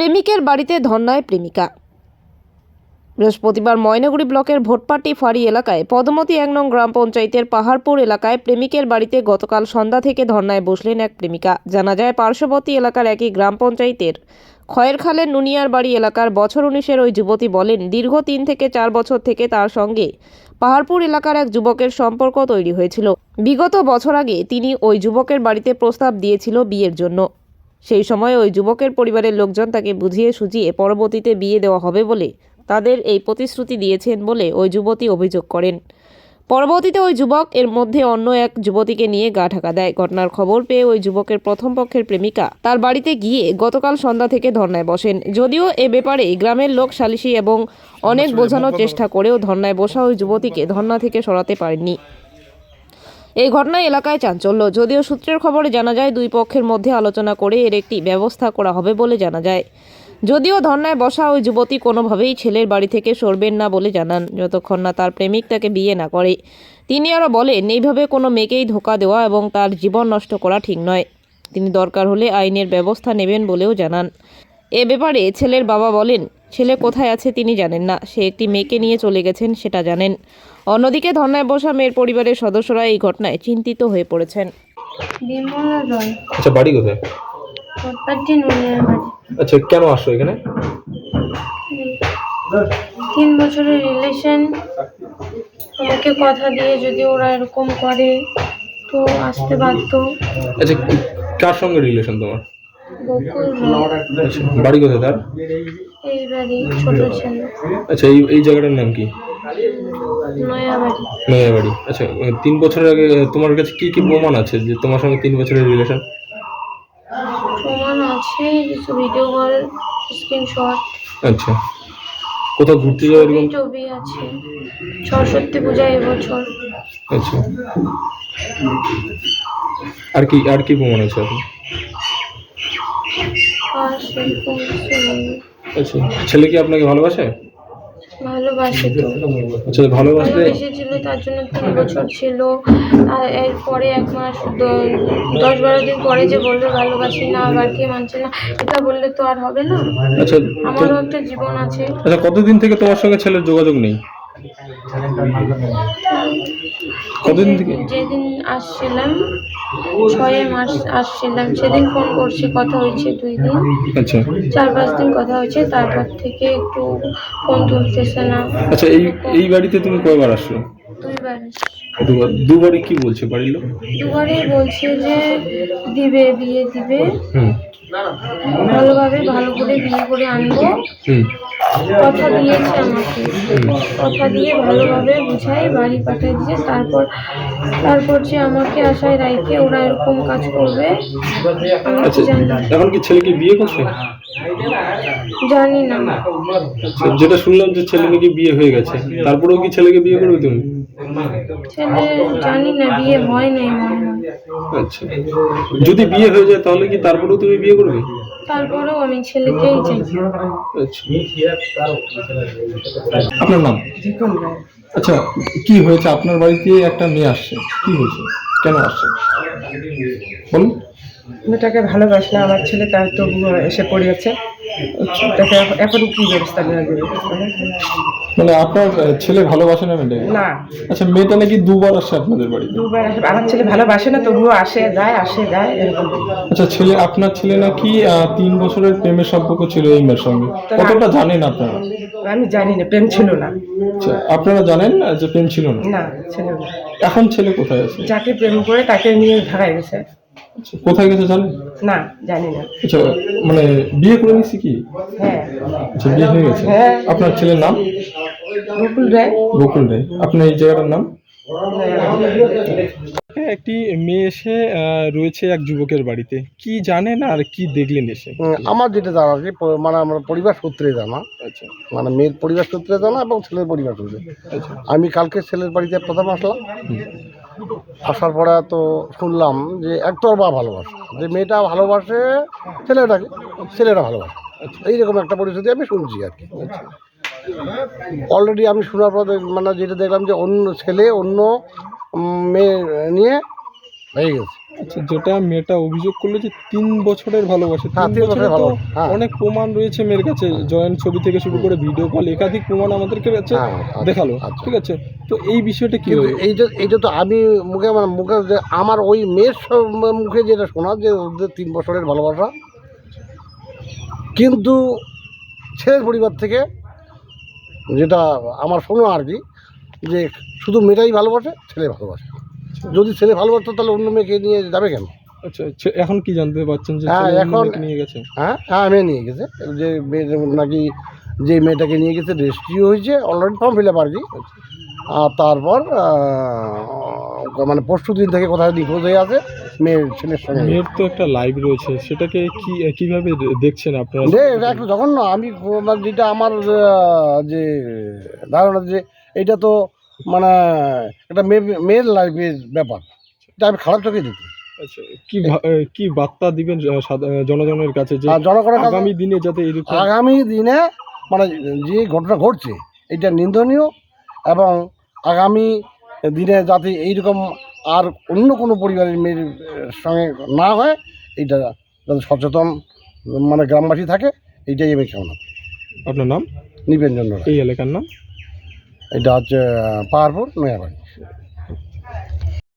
প্রেমিকের বাড়িতে ধর্নায় প্রেমিকা। বৃহস্পতিবার ময়নাগুড়ি ব্লকের ভোটপাটি ফাঁড়ি এলাকায় পদমতি এক নং গ্রাম পঞ্চায়েতের পাহাড়পুর এলাকায় প্রেমিকের বাড়িতে গতকাল সন্ধ্যা থেকে ধর্নায় বসলেন এক প্রেমিকা। জানা যায়, পার্শ্ববর্তী এলাকার একই গ্রাম পঞ্চায়েতের খয়েরখালের নুনিয়ার বাড়ি এলাকার বছর উনিশের ওই যুবতী বলেন, দীর্ঘ তিন থেকে চার বছর থেকে তার সঙ্গে পাহাড়পুর এলাকার এক যুবকের সম্পর্ক তৈরি হয়েছিল। বিগত বছর আগে তিনি ওই যুবকের বাড়িতে প্রস্তাব দিয়েছিল বিয়ের জন্য। সেই সময় ওই যুবকের পরিবারের লোকজন তাকে বুঝিয়ে সুঝিয়ে পরবর্তীতে বিয়ে দেওয়া হবে বলে তাদের এই প্রতিশ্রুতি দিয়েছেন বলে ওই যুবতী অভিযোগ করেন। পরবর্তীতে ওই যুবক এর মধ্যে অন্য এক যুবতীকে নিয়ে গা ঢাকা দেয়। ঘটনার খবর পেয়ে ওই যুবকের প্রথম পক্ষের প্রেমিকা তার বাড়িতে গিয়ে গতকাল সন্ধ্যা থেকে ধর্নায় বসেন। যদিও এ ব্যাপারে গ্রামের লোক সালিশি এবং অনেক বোঝানোর চেষ্টা করেও ধর্নায় বসা ওই যুবতীকে ধর্না থেকে সরাতে পারেননি। এই ঘটনায় এলাকায় চাঞ্চল্য। যদিও সূত্রের খবরে জানা যায়, দুই পক্ষের মধ্যে আলোচনা করে এর একটি ব্যবস্থা করা হবে বলে জানা যায়। যদিও ধর্নায় বসা ওই যুবতী কোনোভাবেই ছেলের বাড়ি থেকে সরবেন না বলে জানান। যতক্ষণ না তার প্রেমিক তাকে বিয়ে না করে। তিনি আরও বলেন, এইভাবে কোনো মেয়েকেই ধোকা দেওয়া এবং তার জীবন নষ্ট করা ঠিক নয়। তিনি দরকার হলে আইনের ব্যবস্থা নেবেন বলেও জানান। এ ব্যাপারে ছেলের বাবা বলেন ছেলে কোথায় আছে তিনি জানেন না। সে একটি মেয়েকে নিয়ে চলে গেছেন সেটা জানেন। অন্যদিকে ধর্নায় বসা মেয়ের পরিবারের সদস্যরা এই ঘটনায় চিন্তিত হয়ে পড়েছেন। বিমলা রয়। আচ্ছা বাড়ি কোথায়? ফটপাটি নুনিয়ার বাড়ি। আচ্ছা কেন আসছো এখানে? তিন বছরের রিলেশন। আমাকে কথা দিয়ে যদি ওরা এরকম করে তো আসতে বাধ্য। আচ্ছা কার সঙ্গে রিলেশন তোমার? বকুল রয়। আচ্ছা বাড়ি কোথায় তার? এই বাড়ি ছোট ছেলে। আচ্ছা এই এই জায়গাটার নাম কি? নয়া বাড়ি মেয়ের বাড়ি আচ্ছা তিন বছরের আগে তোমার কাছে কি কি প্রমাণ আছে যে তোমার সঙ্গে তিন বছরের রিলেশন প্রমাণ আছে কিছু ভিডিও কল স্ক্রিনশট আচ্ছা। কোথাও ঘুরতে যাওয়া ছবি এরকম টবি আছে। সরস্বতী পূজা এবছর। আচ্ছা। আর কি আর কি প্রমাণ আছে এখন? আর সেরকম কিছু নেই। আচ্ছা ছেলে কি আপনাকে ভালোবাসে? ভালোবাসে তো। আচ্ছা ভালোবেসেছিল তার জন্য তিন বছর ছিল। আর এরপরে এক মাস দশ বারো দিন পরে যে ভালোবাসি না আবার কে মানছে না এটা বললে তো আর হবে না। আচ্ছা আমারও একটা জীবন আছে। আচ্ছা কতদিন থেকে তোমার সঙ্গে ছেলের যোগাযোগ নেই? কতদিন থেকে? যেদিন আসছিলাম ছয় মাস আসছিলাম সেদিন ফোন করছি কথা হয়েছে দুই দিন। আচ্ছা। চার পাঁচ দিন কথা হয়েছে তারপর থেকে একটু ফোন তুলতেছে না। আচ্ছা এই এই বাড়িতে তুমি কয়বার আসছো দুইবার দুবার দুবারই কি বলছে বাড়ির লোক? দুবারে বলছে যে দিবে বিয়ে দিবে। হুম। ভালোভাবে ভালো করে বিয়ে করে আনব। হুম। কথা দিয়েছে আমাকে। কথা দিয়ে ভালোভাবে বুঝাই বাড়ি পাঠিয়ে দিয়ে তারপর তারপর যে আমাকে আশায় রাইখে ওরা এরকম কাজ করবে আচ্ছা। এখন কি ছেলে কি বিয়ে করছে? জানি না। যেটা শুনলাম যে ছেলে নাকি বিয়ে হয়ে গেছে। তারপরেও কি ছেলেকে বিয়ে করবে তুমি? ছেলে জানি না বিয়ে হয় নাই মনে আচ্ছা। যদি বিয়ে হয়ে যায় তাহলে কি তারপরেও তুমি বিয়ে করবে? তারপরেও আমি ছেলেকেই চাই। আচ্ছা। আপনার নাম? আচ্ছা কি হয়েছে? আপনার বাড়িতে একটা মেয়ে আসছে। কি হয়েছে? কেন আসছে? বলুন। মেয়েটাকে ভালোবাসলাম। আমার ছেলে তার তো এসে পড়িয়েছে। এখন- এখন কি ব্যবস্থা নেওয়া যাবে? মানে আপনার ছেলে ভালোবাসে না মেয়েটাকে? না। আচ্ছা মেয়েটা নাকি দুবার আসছে আপনাদের বাড়িতে? দুবার আসে আমার ছেলে ভালোবাসে না তবুও আসে যায় আসে যায় এরকম। আচ্ছা ছেলে আপনার ছেলে নাকি তিন বছরের প্রেমের সম্পর্ক ছিল এই মেয়ের সঙ্গে? কতটা জানেন আপনারা? আমি জানি না প্রেম ছিল না। আচ্ছা আপনারা জানেন যে প্রেম ছিল না? না ছিল না। এখন ছেলে কোথায় আছে? যাকে প্রেম করে তাকে নিয়ে ঢাকায় গেছে। কোথায় গেছে জানেন না জানি না। আচ্ছা মানে বিয়ে করে নিছি কি? হ্যাঁ। আচ্ছা বিয়ে হয়ে গেছে। হ্যাঁ। আপনার ছেলের নাম? বকুল রায়। বকুল রায়। আপনার এই জায়গাটার নাম? একটি মেয়ে এসে রয়েছে এক যুবকের বাড়িতে। কি জানেন আর কি দেখলেন এসে? আমার যেটা জানা প- মানে আমার পরিবার সূত্রে জানা। আচ্ছা। মানে মেয়ের পরিবার সূত্রে জানা এবং ছেলের পরিবার সূত্রে। আচ্ছা। আমি কালকে ছেলের বাড়িতে প্রথম আসলাম। আসার পরে তো শুনলাম যে একতরফা ভালোবাসে। যে মেয়েটা ভালোবাসে ছেলেটাকে ছেলেটা ভালোবাসে। এইরকম একটা পরিস্থিতি আমি শুনছি আর কি। অলরেডি আমি শোনার পর মানে যেটা দেখলাম যে অন্য ছেলে, অন্য মেয়ে নিয়ে হয়ে গেছে। আচ্ছা যেটা মেয়েটা অভিযোগ করল যে তিন বছরের ভালোবাসা হ্যাঁ, তিন বছরের তো হ্যাঁ। অনেক প্রমাণ রয়েছে মেয়ের কাছে জয়েন্ট ছবি থেকে শুরু করে ভিডিও কল একাধিক প্রমাণ আমাদেরকে কাছে হ্যাঁ, আচ্ছা, দেখাল আচ্ছা। ঠিক আছে তো এই বিষয়টা কি কিন্তু হলো? এইটা তো আমি মুখে আমার মুখে যে আমার ওই মেয়ের মুখে যেটা শোনা যে ওদের তিন বছরের ভালোবাসা কিন্তু ছেলের পরিবার থেকে যেটা আমার শোনো আর কি যে শুধু মেয়েটাই ভালোবাসে ছেলে ভালোবাসে যদি ছেলে ভালো ভালোবাসতো তাহলে অন্য মেয়েকে নিয়ে যাবে কেন? আচ্ছা এখন কি জানতে পারছেন যে হ্যাঁ, এখন- নিয়ে গেছে? হ্যাঁ হ্যাঁ মেয়ে নিয়ে গেছে। যে মেয়ে নাকি যে মেয়েটাকে নিয়ে গেছে রেজিস্ট্রিও হয়েছে অলরেডি ফর্ম ফিল আপ আর কি। আর তারপর মানে পরশু দিন থেকে কোথায় নিখোঁজ হয়ে আছে মেয়ের ছেলের সঙ্গে। মেয়ের তো একটা লাইভ রয়েছে সেটাকে কি কীভাবে দেখছেন আপনারা? এটা একটু জঘন্য আমি যেটা আমার যে ধারণা যে এটা তো মানে একটা মেয়ে মেয়ের লাইফের ব্যাপার। এটা আমি খারাপ চোখে দেখি। আচ্ছা কি কি বার্তা দিবেন জনগণের কাছে যে জনগণের আগামী দিনে যাতে আগামী দিনে মানে যে ঘটনা ঘটছে এটা নিন্দনীয় এবং আগামী দিনে যাতে এইরকম আর অন্য কোনো পরিবারের মেয়ের সঙ্গে না হয় এইটা যাতে সচেতন মানে গ্রামবাসী থাকে এইটাই আমি কেমন আপনার নাম? নিবেঞ্জন। এই এলাকার নাম? এটা হচ্ছে পাহাড়পুর নয়াবাড়ি